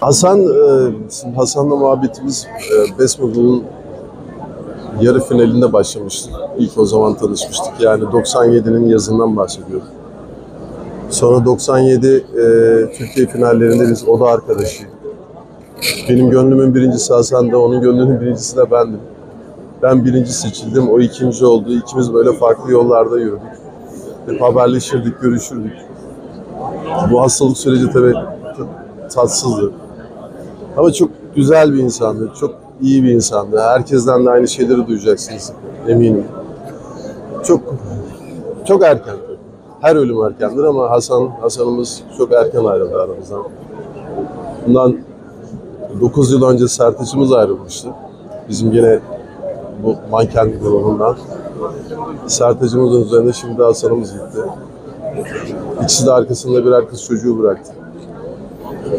Hasan, e, Hasan'la muhabbetimiz e, Besmurlu'nun yarı finalinde başlamıştı. İlk o zaman tanışmıştık. Yani 97'nin yazından bahsediyorum. Sonra 97 e, Türkiye finallerinde biz o da arkadaşıydı. Benim gönlümün birincisi Hasan'da, onun gönlünün birincisi de bendim. Ben birinci seçildim, o ikinci oldu. İkimiz böyle farklı yollarda yürüdük. Hep haberleşirdik, görüşürdük. Bu hastalık süreci tabii tatsızdı. Ama çok güzel bir insandı, çok iyi bir insandı. Herkesten de aynı şeyleri duyacaksınız eminim. Çok çok erken. Her ölüm erkendir ama Hasan Hasan'ımız çok erken ayrıldı aramızdan. Bundan 9 yıl önce Sertaç'ımız ayrılmıştı. Bizim yine bu mankenlik grubundan. Sertaç'ımızın üzerine şimdi Hasan'ımız gitti. İkisi de arkasında birer kız çocuğu bıraktı.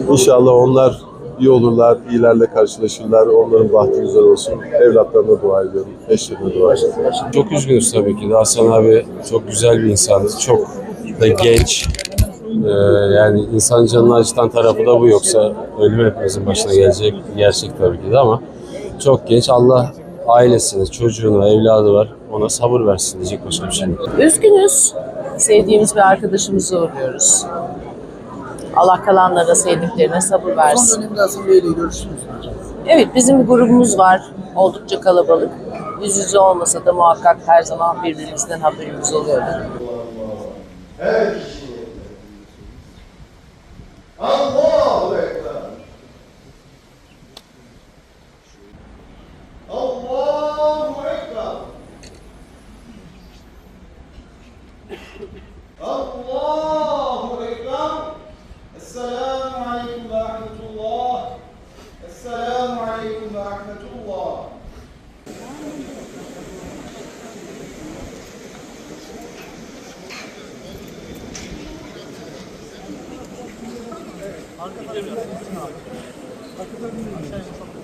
İnşallah onlar iyi olurlar, iyilerle karşılaşırlar. Onların bahtı güzel olsun. Evlatlarına dua ediyorum, eşlerine dua ediyorum. Çok üzgünüz tabii ki. Hasan abi çok güzel bir insandı. Çok da genç. Ee, yani insan canını acıtan tarafı da bu. Yoksa ölüm hepimizin başına gelecek gerçek tabii ki de ama çok genç. Allah ailesine, çocuğuna, evladı var. Ona sabır versin diyecek başka bir şey yok. Üzgünüz. Sevdiğimiz bir arkadaşımızı uğurluyoruz. Allah kalanlara, sevdiklerine sabır Son versin. dönemde Hasan Bey ile görüştünüz mü hocam? Evet, bizim bir grubumuz var. Oldukça kalabalık. Yüz yüze olmasa da muhakkak her zaman birbirimizden haberimiz oluyordu. Allahu الله أكبر السلام عليكم ورحمة الله السلام عليكم ورحمة الله Arkadaşlar, arkadaşlar.